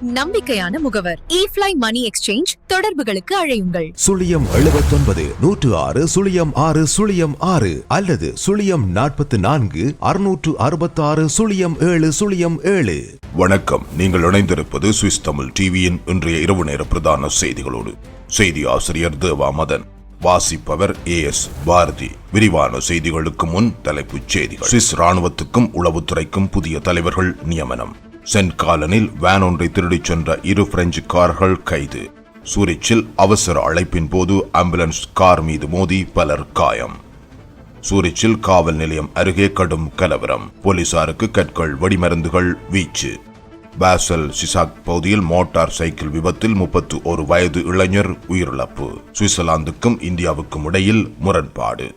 நம்பிக்கையான முகவர். ஈஃப்ளை மணி எக்ஸ்சேஞ்ச் தொடர்புகளுக்கு அழையுங்கள். சுழியம் எழுபத்தொன்பது நூற்று ஆறு சுழியம் ஆறு சுழியம் ஆறு அல்லது சுழியம் நாற்பத்தி நான்கு அறுநூற்று அறுபத்தாறு சுழியம் ஏழு சுழியம் ஏழு. வணக்கம். நீங்கள் இணைந்திருப்பது சுவிஸ் தமிழ் டிவியின் இன்றைய இரவு நேர பிரதான செய்திகளோடு. செய்தி ஆசிரியர் தேவா மதன். வாசிப்பவர் ஏ எஸ் பாரதி. விரிவான செய்திகளுக்கு முன் தலைப்புச் செய்திகள். சுவிஸ் ராணுவத்துக்கும் உளவுத்துறைக்கும் புதிய தலைவர்கள் நியமனம். சென்ட் காலனில் வேன் ஒன்றை திருடிச் சென்ற இரு பிரெஞ்சு கார்கள் கைது. சூரிச்சில் அவசர அழைப்பின் போது ஆம்புலன்ஸ் கார் மீது மோதி பலர் காயம். சூரிச்சில் காவல் நிலையம் அருகே கடும் கலவரம். போலீசாருக்கு கற்கள் வெடிமருந்துகள் வீச்சு. பாசல் சிசாக் பகுதியில் மோட்டார் சைக்கிள் விபத்தில் முப்பத்து ஒரு வயது இளைஞர் உயிரிழப்பு. சுவிட்சர்லாந்துக்கும் இந்தியாவுக்கும் இடையில் முரண்பாடு.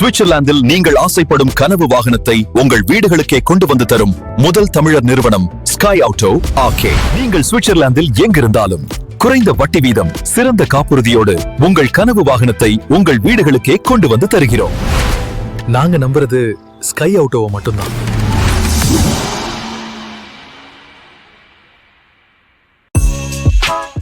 சுவிட்சர்லாந்தில் நீங்கள் ஆசைப்படும் கனவு வாகனத்தை உங்கள் வீடுகளுக்கே கொண்டு வந்து தரும் முதல் தமிழர் நிறுவனம் ஸ்கை ஆட்டோ ஆகே நீங்கள் சுவிட்சர்லாந்தில் எங்கிருந்தாலும் குறைந்த வட்டி வீதம் சிறந்த காப்புறுதியோடு உங்கள் கனவு வாகனத்தை உங்கள் வீடுகளுக்கே கொண்டு வந்து தருகிறோம். நாங்க நம்புறது ஸ்கை ஆட்டோவை மட்டும்தான்.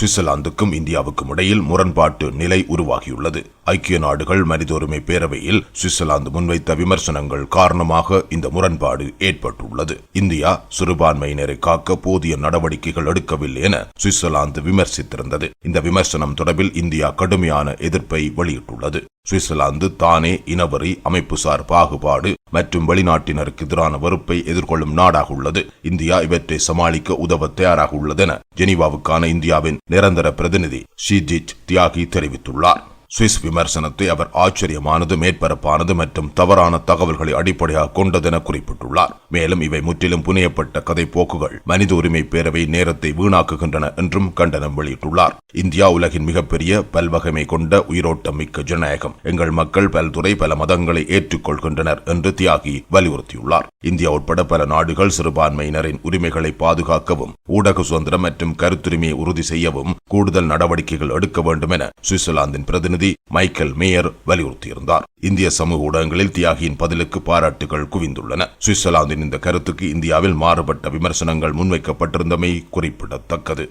சுவிட்சர்லாந்துக்கும் இந்தியாவுக்கும் இடையில் முரண்பாட்டு நிலை உருவாகியுள்ளது. ஐக்கிய நாடுகள் மனித உரிமை பேரவையில் சுவிட்சர்லாந்து முன்வைத்த விமர்சனங்கள் காரணமாக இந்த முரண்பாடு ஏற்பட்டுள்ளது. இந்தியா சிறுபான்மையினரை காக்க போதிய நடவடிக்கைகள் எடுக்கவில்லை என சுவிட்சர்லாந்து விமர்சித்திருந்தது. இந்த விமர்சனம் தொடர்பில் இந்தியா கடுமையான எதிர்ப்பை வெளியிட்டுள்ளது. சுவிட்சர்லாந்து தானே இனவரி அமைப்புசார் பாகுபாடு மற்றும் வெளிநாட்டினருக்கு எதிரான வெறுப்பை எதிர்கொள்ளும் நாடாக உள்ளது. இந்தியா இவற்றை சமாளிக்க உதவ தயாராக உள்ளதென ஜெனீவாவுக்கான இந்தியாவின் நிரந்தர பிரதிநிதி ஷிஜித் தியாகி தெரிவித்துள்ளார். சுவிஸ் விமர்சனத்தை அவர் ஆச்சரியமானது மேற்பரப்பானது மற்றும் தவறான தகவல்களை அடிப்படையாக கொண்டதென குறிப்பிட்டுள்ளார். மேலும் இவை முற்றிலும் புனையப்பட்ட கதை போக்குகள். மனித உரிமை பேரவை நேரத்தை வீணாக்குகின்றன என்றும் கண்டனம் வெளியிட்டுள்ளார். இந்தியா உலகின் மிகப்பெரிய பல்வகைமை கொண்ட உயிரோட்டம் மிக்க ஜனநாயகம். எங்கள் மக்கள் பல்துறை பல மதங்களை ஏற்றுக்கொள்கின்றனர் என்று தியாகி வலியுறுத்தியுள்ளார். இந்தியா உட்பட பல நாடுகள் சிறுபான்மையினரின் உரிமைகளை பாதுகாக்கவும் ஊடக சுதந்திரம் மற்றும் கருத்துரிமையை உறுதி செய்யவும் கூடுதல் நடவடிக்கைகள் எடுக்க வேண்டும் என சுவிட்சர்லாந்தின் பிரதிநிதி மைக்கேல் மேயர் வலியுறுத்தியிருந்தார். இந்திய சமூக ஊடகங்களில் தியாகியின் பதிலுக்கு பாராட்டுகள் குவிந்துள்ளன. சுவிட்சர்லாந்தின் இந்த கருத்துக்கு இந்தியாவில் மாறுபட்ட விமர்சனங்கள் முன்வைக்கப்பட்டிருந்தமை குறிப்பிடத்தக்கது.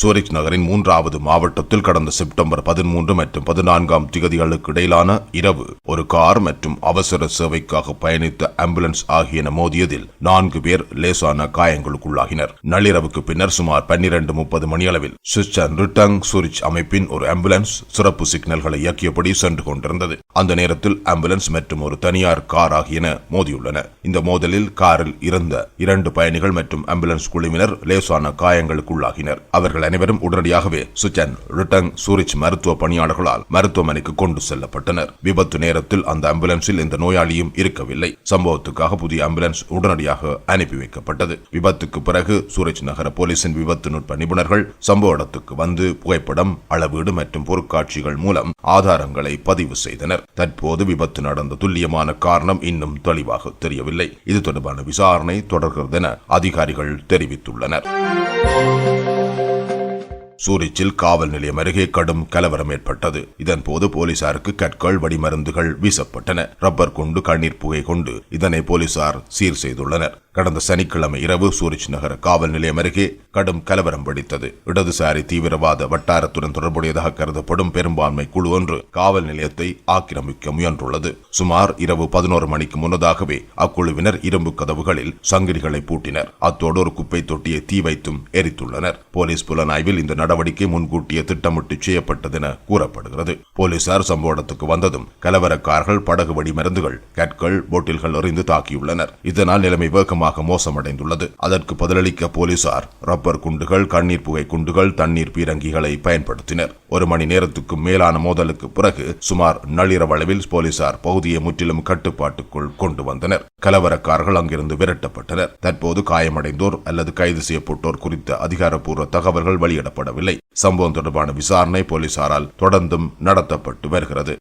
சூரிச் நகரின் மூன்றாவது மாவட்டத்தில் கடந்த செப்டம்பர் பதிமூன்று மற்றும் பதினான்காம் திகதிகளுக்கு இடையிலான இரவு ஒரு கார் மற்றும் அவசர சேவைக்காக பயணித்த ஆம்புலன்ஸ் ஆகியன மோதியதில் நான்கு பேர் லேசான காயங்களுக்குள்ளாகினர். நள்ளிரவுக்கு பின்னர் சுமார் பன்னிரண்டு முப்பது மணியளவில் சுவிட்சன் ரிட்டங் சூரிச் அமைப்பின் ஒரு ஆம்புலன்ஸ் சிறப்பு சிக்னல்களை இயக்கியபடி சென்று கொண்டிருந்தது. அந்த நேரத்தில் ஆம்புலன்ஸ் மற்றும் ஒரு தனியார் கார் ஆகியன மோதியுள்ளன. இந்த மோதலில் காரில் இருந்த இரண்டு பயணிகள் மற்றும் ஆம்புலன்ஸ் குழுவினர் லேசான காயங்களுக்குள்ளாகினர். அவர்கள் அனைவரும் உடனடியாகவே சுச்சன் ரிட்டங் சூரிச் மருத்துவ பணியாளர்களால் மருத்துவமனைக்கு கொண்டு செல்லப்பட்டனர். விபத்து நேரத்தில் அந்த ஆம்புலன்ஸில் எந்த நோயாளியும் இருக்கவில்லை. சம்பவத்துக்காக புதிய ஆம்புலன்ஸ் உடனடியாக அனுப்பி வைக்கப்பட்டது. விபத்துக்கு பிறகு சூரஜ் நகர போலீசின் விபத்து நுட்ப நிபுணர்கள் சம்பவ இடத்துக்கு வந்து புகைப்படம் அளவீடு மற்றும் பொருட்காட்சிகள் மூலம் ஆதாரங்களை பதிவு செய்தனர். தற்போது விபத்து நடந்த துல்லியமான காரணம் இன்னும் தெளிவாக தெரியவில்லை. இது தொடர்பான விசாரணை தொடர்கிறது என அதிகாரிகள் தெரிவித்துள்ளனர். சூரிச்சில் காவல் நிலையம் அருகே கடும் கலவரம் ஏற்பட்டது. இதன் போது போலீசாருக்கு கற்கள் வெடிமருந்துகள் வீசப்பட்டன. ரப்பர் கொண்டு கண்ணீர் புகை கொண்டு இதனை போலீசார் சீர் செய்துள்ளனர். கடந்த சனிக்கிழமை இரவு சூரிச் நகர காவல் நிலையம் அருகே கடும் கலவரம் வெடித்தது. இடதுசாரி தீவிரவாத வட்டாரத்துடன் தொடர்புடையதாக கருதப்படும் பெரும்பான்மை குழு ஒன்று காவல் நிலையத்தை ஆக்கிரமிக்க முயன்றுள்ளது. சுமார் இரவு பதினோரு மணிக்கு முன்னதாகவே அக்குழுவினர் இரும்பு கதவுகளில் சங்கிலிகளை பூட்டினர். அத்தோடு ஒரு குப்பை தொட்டியை தீ வைத்தும் எரித்துள்ளனர். போலீஸ் புலனாய்வில் இந்த நடவடிக்கை முன்கூட்டியே திட்டமிட்டு செய்யப்பட்டதென கூறப்படுகிறது. போலீசார் சம்பவ இடத்துக்கு வந்ததும் கலவரக்காரர்கள் படகு வெடி மருந்துகள் கற்கள் போட்டில்கள் எறிந்து தாக்கியுள்ளனர். இதனால் நிலைமை வேகம் கணிசமாக மோசமடைந்துள்ளது. அதற்கு பதிலளிக்க போலீசார் ரப்பர் குண்டுகள் கண்ணீர் புகை குண்டுகள் தண்ணீர் பீரங்கிகளை பயன்படுத்தினர். ஒரு மணி நேரத்துக்கு மேலான மோதலுக்கு பிறகு சுமார் நள்ளிரவளவில் போலீசார் பகுதியை முற்றிலும் கட்டுப்பாட்டுக்குள் கொண்டு வந்தனர். கலவரக்காரர்கள் அங்கிருந்து விரட்டப்பட்டனர். தற்போது காயமடைந்தோர் அல்லது கைது செய்யப்பட்டோர் குறித்த அதிகாரப்பூர்வ தகவல்கள் வெளியிடப்படவில்லை. சம்பவம் தொடர்பான விசாரணை போலீசாரால் தொடர்ந்தும் நடத்தப்பட்டு வருகிறது.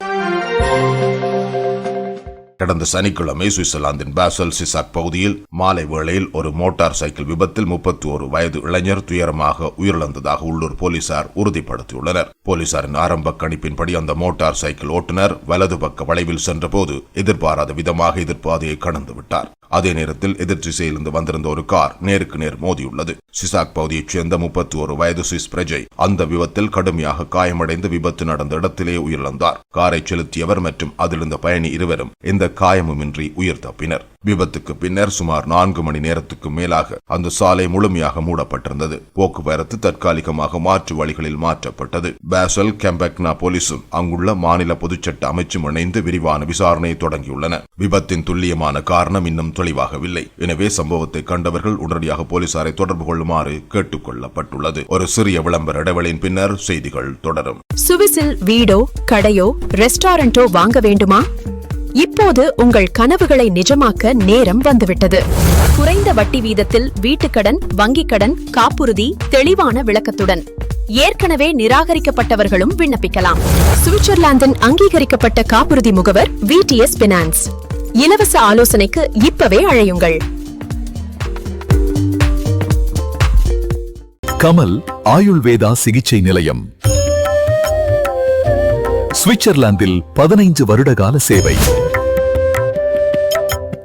கடந்த சனிக்கிழமை சுவிட்சர்லாந்தின் பாசல் சிசாக் பகுதியில் மாலை வேளையில் ஒரு மோட்டார் சைக்கிள் விபத்தில் முப்பத்தி ஒரு வயது இளைஞர் துயரமாக உயிரிழந்ததாக உள்ளூர் போலீசார் உறுதிப்படுத்தியுள்ளனர். போலீசாரின் ஆரம்ப கணிப்பின்படி அந்த மோட்டார் சைக்கிள் ஓட்டுநர் வலது பக்க வளைவில் சென்றபோது எதிர்பாராத விதமாக எதிர்பாதையை கடந்துவிட்டார் அதே நேரத்தில் எதிர் திசையிலிருந்து வந்திருந்த ஒரு கார் நேருக்கு நேர் மோதியுள்ளது. சிசாக் பகுதியைச் சேர்ந்த முப்பத்தி ஒரு வயது சுவிஸ் பிரஜை அந்த விபத்தில் கடுமையாக காயமடைந்து விபத்து நடந்த இடத்திலேயே உயிரிழந்தார். காரை செலுத்தியவர் மற்றும் அதிலிருந்த பயணி இருவரும் எந்த காயமுமின்றி உயிர் தப்பினர். விபத்துக்கு பின்னர் சுமார் நான்கு மணி நேரத்துக்கு மேலாக அந்த சாலை முழுமையாக மூடப்பட்டிருந்தது. போக்குவரத்து தற்காலிகமாக மாற்று வழிகளில் மாற்றப்பட்டது. பேசல் கெம்பக்னா போலீசும் அங்குள்ள மாநில பொதுச்சட்ட அமைச்சும் இணைந்து விரிவான விசாரணையை தொடங்கியுள்ளன. விபத்தின் துல்லியமான காரணம் இன்னும் தெளிவாகவில்லை. எனவே சம்பவத்தை கண்டவர்கள் உடனடியாக போலீசாரை தொடர்பு கொள்ளுமாறு கேட்டுக் கொள்ளப்பட்டுள்ளது ஒரு சிறிய விளம்பர இடைவெளியின் பின்னர் செய்திகள் தொடரும். சுவிசில் வீடோ கடையோ ரெஸ்டாரண்டோ வாங்க வேண்டுமா? இப்போது உங்கள் கனவுகளை நிஜமாக்க நேரம் வந்துவிட்டது. குறைந்த வட்டி வீதத்தில் வீட்டுக்கடன் வங்கிக் கடன் காப்புறுதி தெளிவான விளக்கத்துடன். ஏற்கனவே நிராகரிக்கப்பட்டவர்களும் விண்ணப்பிக்கலாம். சுவிட்சர்லாந்தின் அங்கீகரிக்கப்பட்ட காப்புறுதி முகவர் விடிஎஸ் பினான்ஸ் இலவச ஆலோசனைக்கு இப்பவே அழையுங்கள். கமல் ஆயுள்வேதா சிகிச்சை நிலையம். சுவிட்சர்லாந்தில் பதினைந்து வருடகால சேவை.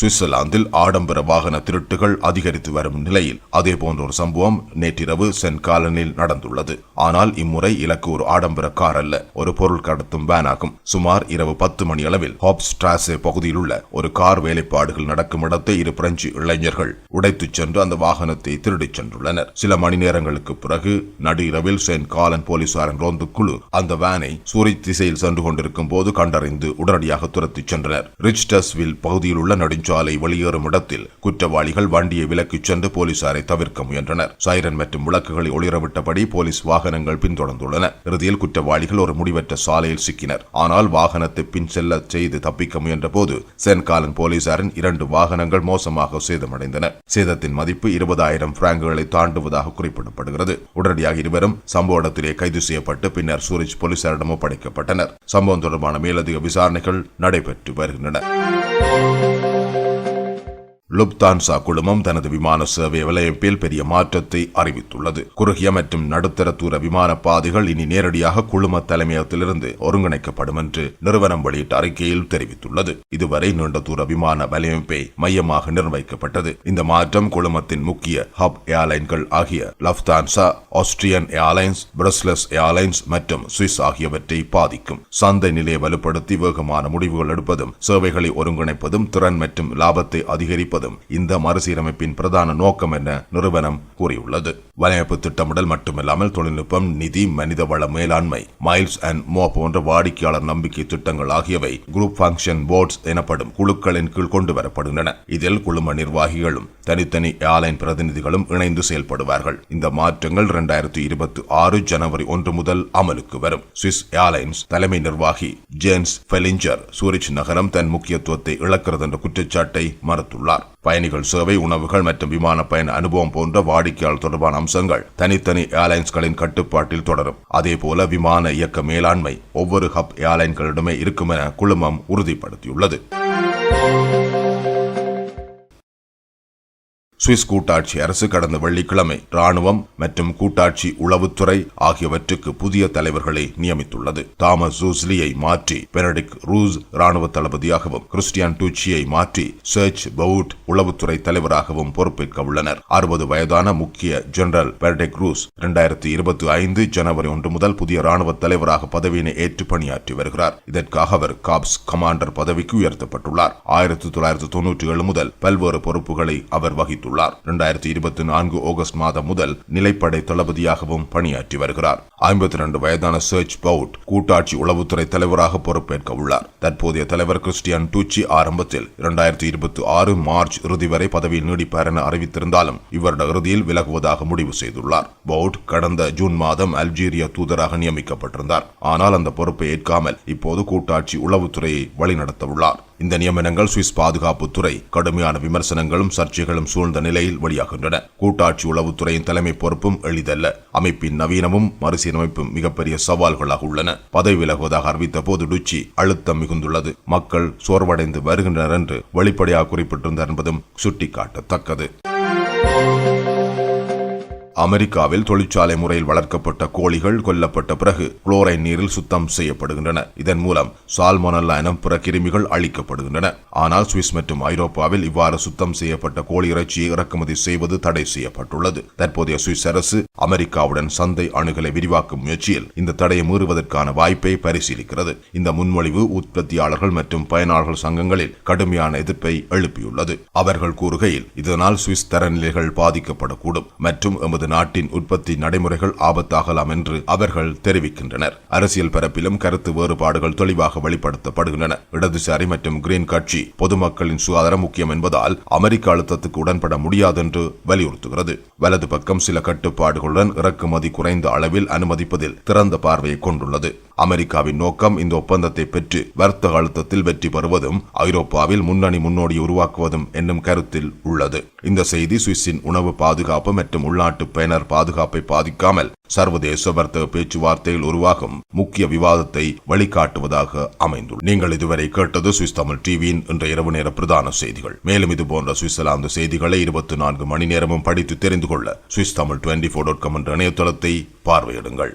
சுவிட்சர்லாந்தில் ஆடம்பர வாகன திருட்டுகள் அதிகரித்து வரும் நிலையில் அதே போன்ற ஒரு சம்பவம் நேற்றிரவு சென் காலனில் நடந்துள்ளது. ஆனால் இம்முறை இலக்கு ஒரு ஆடம்பர கார் அல்ல ஒரு பொருள் கடத்தும் வேன் ஆகும். சுமார் இரவு பத்து மணி அளவில் ஹாப் பகுதியில் உள்ள ஒரு கார் வேலைப்பாடுகள் நடக்கும் இடத்தை இரு பிரெஞ்சு இளைஞர்கள் உடைத்துச் சென்று அந்த வாகனத்தை திருடிச் சென்றுள்ளனர். சில மணி நேரங்களுக்கு பிறகு நடு இரவில் சென்ட் காலன் போலீசாரின் ரோந்து குழு அந்த வேனை சூரிய திசையில் சென்று கொண்டிருக்கும் போது கண்டறிந்து உடனடியாக துரத்திச் சென்றனர். ரிச்டஸ்வில் பகுதியில் உள்ள நெடுஞ்சாலை வெளியேறும் இடத்தில் குற்றவாளிகள் வண்டியை விலக்கிச் சென்று போலீசாரை தவிர்க்க முயன்றனர். சைரன் மற்றும் விளக்குகளை ஒளிரவிட்டபடி போலீஸ் வாகனங்கள் பின்தொடர்ந்துள்ளன. இறுதியில் குற்றவாளிகள் ஒரு முடிவற்ற சாலையில் சிக்கினர். ஆனால் வாகனத்தை பின் செல்ல செய்து தப்பிக்க முயன்ற போது சென்காலன் போலீசாரின் இரண்டு வாகனங்கள் மோசமாக சேதமடைந்தன. சேதத்தின் மதிப்பு இருபதாயிரம் பிராங்குகளை தாண்டுவதாக குறிப்பிடப்படுகிறது. உடனடியாக இருவரும் சம்பவ இடத்திலே கைது செய்யப்பட்டு பின்னர் சூரஜ் போலீசாரிடம் ஒப்படைக்கப்பட்டனர். சம்பவம் தொடர்பான மேலதிக விசாரணைகள் நடைபெற்று வருகின்றன. லுப்தான்சா குழுமம் தனது விமான சேவை வலையமைப்பில் பெரிய மாற்றத்தை அறிவித்துள்ளது. குறுகிய மற்றும் நடுத்தர தூர விமான பாதைகள் இனி நேரடியாக குழும தலைமையகத்திலிருந்து ஒருங்கிணைக்கப்படும் என்று நிறுவனம் வெளியிட்ட அறிக்கையில் தெரிவித்துள்ளது. இதுவரை நீண்ட தூர விமான வலையமைப்பை மையமாக நிர்வகிக்கப்பட்டது. இந்த மாற்றம் குழுமத்தின் முக்கிய ஹப் ஏர்லைன்கள் ஆகிய Lufthansa Austrian Airlines Brussels Airlines மற்றும் சுவிஸ் ஆகியவற்றை பாதிக்கும். சந்தை நிலையை வலுப்படுத்தி வேகமான முடிவுகள் எடுப்பதும் சேவைகளை ஒருங்கிணைப்பதும் திறன் மற்றும் லாபத்தை என்பதும் இந்த மறுசீரமைப்பின் பிரதான நோக்கம் என நிறுவனம் கூறியுள்ளது. வலையமைப்பு திட்டமிடல் மட்டுமில்லாமல் தொழில்நுட்பம் நிதி மனிதவள மேலாண்மை மைல்ஸ் அண்ட் மோ போன்ற வாடிக்கையாளர் நம்பிக்கை திட்டங்கள் ஆகியவை குரூப் ஃபங்க்ஷன் போர்ட்ஸ் எனப்படும் குழுக்களின் கீழ் கொண்டு வரப்படுகின்றன இதில் குழும நிர்வாகிகளும் தனித்தனி ஏர்லைன் பிரதிநிதிகளும் இணைந்து செயல்படுவார்கள். இந்த மாற்றங்கள் இரண்டாயிரத்தி இருபத்தி ஆறு ஜனவரி ஒன்று முதல் அமலுக்கு வரும். சுவிஸ் ஏர்லைன்ஸ் தலைமை நிர்வாகி ஜேன்ஸ் ஃபெலிஞ்சர் சூரிச் நகரம் தன் முக்கியத்துவத்தை இழக்கிறது என்ற குற்றச்சாட்டை மறுத்துள்ளார். பயணிகள் சேவை உணவுகள் மற்றும் விமான பயண அனுபவம் போன்ற வாடிக்கையாளர் தொடர்பான அம்சங்கள் தனித்தனி ஏர்லைன்ஸ்களின் கட்டுப்பாட்டில் தொடரும். அதேபோல விமான இயக்க மேலாண்மை ஒவ்வொரு ஹப் ஏர்லைன்களிடமே இருக்கும் என குழுமம் உறுதிப்படுத்தியுள்ளது. சுவிஸ் கூட்டாட்சி அரசு கடந்த வெள்ளிக்கிழமை ராணுவம் மற்றும் கூட்டாட்சி உளவுத்துறை ஆகியவற்றுக்கு புதிய தலைவர்களை நியமித்துள்ளது. தாமஸ் ஜூஸ்லியை மாற்றி பெனடிக் ரூஸ் ராணுவ தளபதியாகவும் கிறிஸ்டியான் டூச்சியை மாற்றி சர்ச் பவுட் உளவுத்துறை தலைவராகவும் பொறுப்பேற்க உள்ளனர். அறுபது வயதான முக்கிய ஜெனரல் பெனடிக் ரூஸ் இரண்டாயிரத்தி இருபத்தி ஐந்து ஜனவரி ஒன்று முதல் புதிய ராணுவ தலைவராக பதவியினை ஏற்று பணியாற்றி வருகிறார். இதற்காக அவர் காப்ஸ் கமாண்டர் பதவிக்கு உயர்த்தப்பட்டுள்ளார். ஆயிரத்தி தொள்ளாயிரத்தி தொன்னூற்றி ஏழு முதல் பல்வேறு பொறுப்புகளை அவர் வகித்துள்ளார். இரண்டாயிரத்தி இருபத்தி நான்கு ஆகஸ்ட் மாதம் முதல் நிலைப்படை தளபதியாகவும் பணியாற்றி வருகிறார். ஐம்பத்தி இரண்டு வயதான சர்ச் பவுட் கூட்டாட்சி உளவுத்துறை தலைவராக பொறுப்பேற்க உள்ளார். தற்போதைய தலைவர் கிறிஸ்டியன் டூச்சி ஆரம்பத்தில் இரண்டாயிரத்தி இருபத்தி ஆறு மார்ச் இறுதி வரை பதவியில் நீடிப்பார் என அறிவித்திருந்தாலும் இவருடைய இறுதியில் விலகுவதாக முடிவு செய்துள்ளார். பவுட் கடந்த ஜூன் மாதம் அல்ஜீரியா தூதராக நியமிக்கப்பட்டிருந்தார். ஆனால் அந்த பொறுப்பை ஏற்காமல் இப்போது கூட்டாட்சி உளவுத்துறையை வழிநடத்த உள்ளார் இந்த நியமனங்கள் சுவிஸ் பாதுகாப்புத்துறை கடுமையான விமர்சனங்களும் சர்ச்சைகளும் சூழ்ந்த நிலையில் வெளியாகின்றன. கூட்டாட்சி உளவுத்துறையின் தலைமை பொறுப்பும் எளிதல்ல. அமைப்பின் நவீனமும் மறுசீரமைப்பும் மிகப்பெரிய சவால்களாக உள்ளன. பதவி விலகுவதாக அறிவித்த போது டுச்சி அழுத்தம் மிகுந்துள்ளது. மக்கள் சோர்வடைந்து வருகின்றனர் என்று வெளிப்படையாக குறிப்பிட்டிருந்தார் என்பதும் சுட்டிக்காட்டத்தக்கது. அமெரிக்காவில் தொழிற்சாலை முறையில் வளர்க்கப்பட்ட கோழிகள் கொல்லப்பட்ட பிறகு குளோரைன் நீரில் சுத்தம் செய்யப்படுகின்றன. இதன் மூலம் சால்மோனல்லா எனும் பிற கிருமிகள் அழிக்கப்படுகின்றன. ஆனால் சுவிஸ் மற்றும் ஐரோப்பாவில் இவ்வாறு சுத்தம் செய்யப்பட்ட கோழி இறைச்சியை இறக்குமதி செய்வது தடை செய்யப்பட்டுள்ளது. தற்போதைய சுவிஸ் அரசு அமெரிக்காவுடன் சந்தை அணுகலை விரிவாக்கும் முயற்சியில் இந்த தடையை மீறுவதற்கான வாய்ப்பை பரிசீலிக்கிறது. இந்த முன்மொழிவு உற்பத்தியாளர்கள் மற்றும் பயனாளர்கள் சங்கங்களில் கடுமையான எதிர்ப்பை எழுப்பியுள்ளது. அவர்கள் கூறுகையில் இதனால் சுவிஸ் தரநிலைகள் பாதிக்கப்படக்கூடும் மற்றும் எமது நாட்டின் உற்பத்தி நடைமுறைகள் ஆபத்தாகலாம் என்று அவர்கள் தெரிவிக்கின்றனர். அரசியல் பரப்பிலும் கருத்து வேறுபாடுகள் தெளிவாக வெளிப்படுத்தப்படுகின்றன. இடதுசாரி மற்றும் கிரீன் கட்சி பொதுமக்களின் சுகாதாரம் முக்கியம் என்பதால் அமெரிக்க அழுத்தத்துக்கு உடன்பட முடியாது என்று வலியுறுத்துகிறது. வலது பக்கம் சில கட்டுப்பாடுகளுடன் இறக்குமதி குறைந்த அளவில் அனுமதிப்பதில் திறந்த பார்வையை கொண்டுள்ளது. அமெரிக்காவின் நோக்கம் இந்த ஒப்பந்தத்தை பெற்று வர்த்தக அழுத்தத்தில் வெற்றி பெறுவதும் ஐரோப்பாவில் முன்னணி முன்னோடி உருவாக்குவதும் என்னும் கருத்தில் உள்ளது. இந்த செய்தி சுவிஸின் உணவு பாதுகாப்பு மற்றும் உள்நாட்டு பயனர் பாதுகாப்பை பாதிக்காமல் சர்வதேச வர்த்தக பேச்சுவார்த்தையில் உருவாகும் முக்கிய விவாதத்தை வழிகாட்டுவதாக அமைந்துள்ளது. நீங்கள் இதுவரை கேட்டது சுவிஸ் தமிழ் டிவியின் இன்ற இரவு நேர பிரதான செய்திகள். மேலும் இது போன்ற சுவிட்சர்லாந்து செய்திகளை இருபத்தி நான்கு மணி நேரமும் படித்து தெரிந்து கொள்ள Swiss Tamil twenty four dot com என்ற இணையதளத்தை பார்வையிடுங்கள்.